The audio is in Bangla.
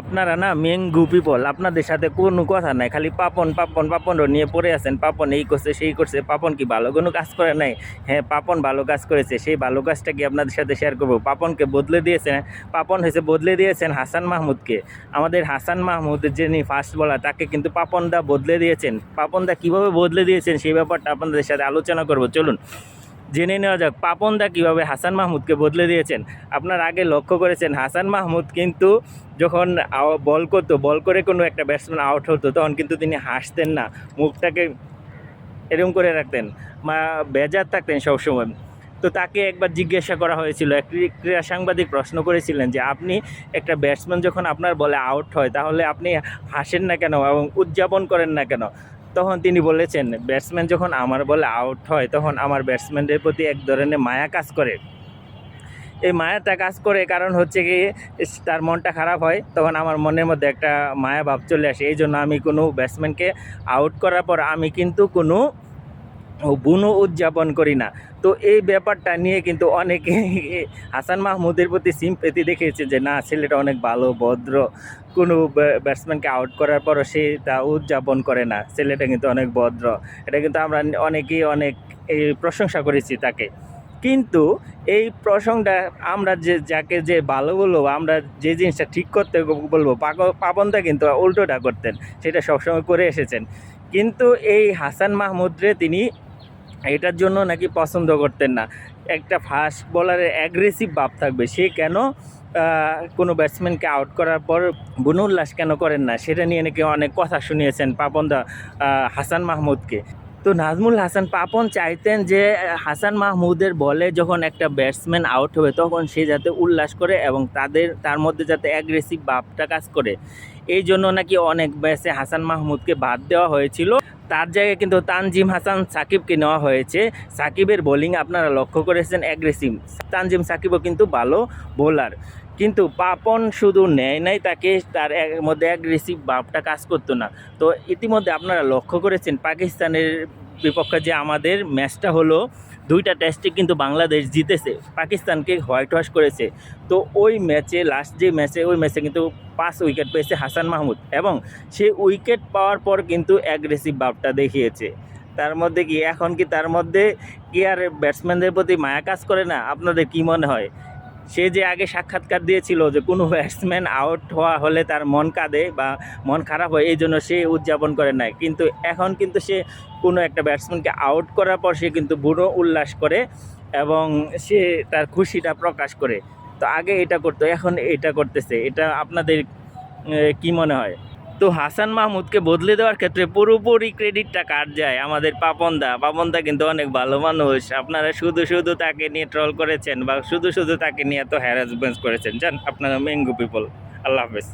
আপনারা না মেঙ্গু পিপল আপনাদের সাথে কোনো কথা নাই, খালি পাপন পাপন পাপন নিয়ে পড়ে আছেন। পাপন এই করছে, সেই করছে। পাপন কি ভালো কোনো কাজ করে নাই? হ্যাঁ পাপন ভালো কাজ করেছে। সেই ভালো কাজটা কি আপনাদের সাথে শেয়ার করব? পাপনকে বদলে দিয়েছেন। পাপন হয়েছে বদলে দিয়েছেন হাসান মাহমুদকে। আমাদের হাসান মাহমুদ যিনি ফার্স্ট বলার তাকে কিন্তু পাপন দা বদলে দিয়েছেন। পাপন দা কীভাবে বদলে দিয়েছেন সেই ব্যাপারটা আপনাদের সাথে আলোচনা করব। চলুন। জেনে নেওয়া যাক, পাপন দা কীভাবে হাসান মাহমুদকে বদলে দিয়েছেন? আপনার আগে লক্ষ্য করেছেন, হাসান মাহমুদ কিন্তু যখন বল করতো, বল করে কোনো একটা ব্যাটসম্যান আউট হতো, তখন কিন্তু তিনি হাসতেন না। মুখটাকে এরকম করে রাখতেন, মা, বেজার থাকতেন সবসময়। তো তাকে একবার জিজ্ঞাসা করা হয়েছিল, এক ক্রীড়া সাংবাদিক প্রশ্ন করেছিলেন যে, আপনি একটা ব্যাটসম্যান যখন আপনার বলে আউট হয়, তাহলে আপনি হাসেন না কেন এবং উদযাপন করেন না কেন? তখন তিনি বলেছেন ব্যাটসম্যান যখন আমার বলে আউট হয়, তখন আমার ব্যাটসম্যানদের প্রতি এক ধরনের মায়া কাজ করে। এই মায়াটা কাজ করে কারণ হচ্ছে কি, তার মনটা খারাপ হয়, তখন আমার মনের মধ্যে একটা মায়া ভাব চলে আসে। এই জন্য আমি কোনো ব্যাটসম্যানকে আউট করার পর আমি কিন্তু কোনো বুনো উদযাপন করি না। তো এই ব্যাপারটা নিয়ে কিন্তু অনেকে হাসান মাহমুদের প্রতি সিম্পেতি দেখিয়েছে যে, না, ছেলেটা অনেক ভালো, ভদ্র। কোনো ব্য- ব্যাটসম্যানকে আউট করার পরও সে তা উদযাপন করে না। ছেলেটা কিন্তু অনেক ভদ্র। এটা কিন্তু আমরা অনেকেই অনেক এই প্রশংসা করেছি তাকে। কিন্তু এই প্রসঙ্গটা আমরা যে, যাকে যে ভালো বলব, আমরা যে জিনিসটা ঠিক করতে বলব পাপনদা কিন্তু উল্টোটা করতেন। সেটা সবসময় করে এসেছেন। কিন্তু এই হাসান মাহমুদরে তিনি এটার জন্য নাকি পছন্দ করতেন না। একটা ফাস্ট বলারের অ্যাগ্রেসিভ ভাব থাকবে। সে কেন কোনো ব্যাটসম্যানকে আউট করার পর বুনুল্লাস কেন করেন না? সেটা নিয়ে নাকি অনেক কথা শুনিয়েছেন পাপনদা হাসান মাহমুদকে। তো নাজমুল হাসান পাপন চাইতেন যে, হাসান মাহমুদের বলে যখন একটা ব্যাটসম্যান আউট হবে, তখন সে যাতে উল্লাস করে এবং তাদের, তার মধ্যে যাতে অ্যাগ্রেসিভ ভাবটা কাজ করে। এই জন্য নাকি অনেক বয়সে হাসান মাহমুদকে বাদ দেওয়া হয়েছিল। তার জায়গায় কিন্তু তানজিম হাসান সাকিবকে নেওয়া হয়েছে। সাকিবের বোলিং আপনারা লক্ষ্য করেছেন অ্যাগ্রেসিভ তানজিম সাকিবও কিন্তু ভালো বোলার। কিন্তু পাপন শুধু নেয় নাই, তাকে তার মধ্যে অ্যাগ্রেসিভ ভাবটা কাজ করতো না। তো ইতিমধ্যে আপনারা লক্ষ্য করেছেন, পাকিস্তানের বিপক্ষে যে আমাদের ম্যাচটা হলো, দুইটা টেস্টে কিন্তু বাংলাদেশ জিতেছে, পাকিস্তানকে হোয়াইট ওয়াশ করেছে। তো ওই ম্যাচে লাস্ট যে ম্যাচে, ওই ম্যাচে কিন্তু পাঁচ উইকেট পেয়েছে হাসান মাহমুদ এবং সে উইকেট পাওয়ার পর কিন্তু অ্যাগ্রেসিভ ভাবটা দেখিয়েছে। তার মধ্যে কি, এখন কি তার মধ্যে কি আর ব্যাটসম্যানদের প্রতি মায়া কাজ করে না? আপনাদের কি মনে হয়? সে যে আগে সাক্ষাৎকার দিয়েছিল যে কোনো ব্যাটসম্যান আউট হওয়া হলে তার মন কাঁদে বা মন খারাপ হয়, এই জন্য সে উদযাপন করে না কিন্তু এখন কিন্তু সে কোনো একটা ব্যাটসম্যানকে আউট করার পর সে কিন্তু বুড়ো উল্লাস করে এবং সে তার খুশিটা প্রকাশ করে। তো আগে এটা করতো, এখন এটা করতেছে। এটা আপনাদের কি মনে হয়? তো হাসান মাহমুদকে বদলে দেওয়ার ক্ষেত্রে পুরোপুরি ক্রেডিটটা কাট যায়? আমাদের পাপনদা। পাপনদা কিন্তু অনেক ভালো মানুষ। আপনারা শুধু শুধু তাকে নিয়ে ট্রল করেছেন বা শুধু শুধু তাকে নিয়ে এত হ্যারাসমেন্ট করেছেন। জান আপনারা মেঙ্গু পিপল আল্লাহ হাফেজ।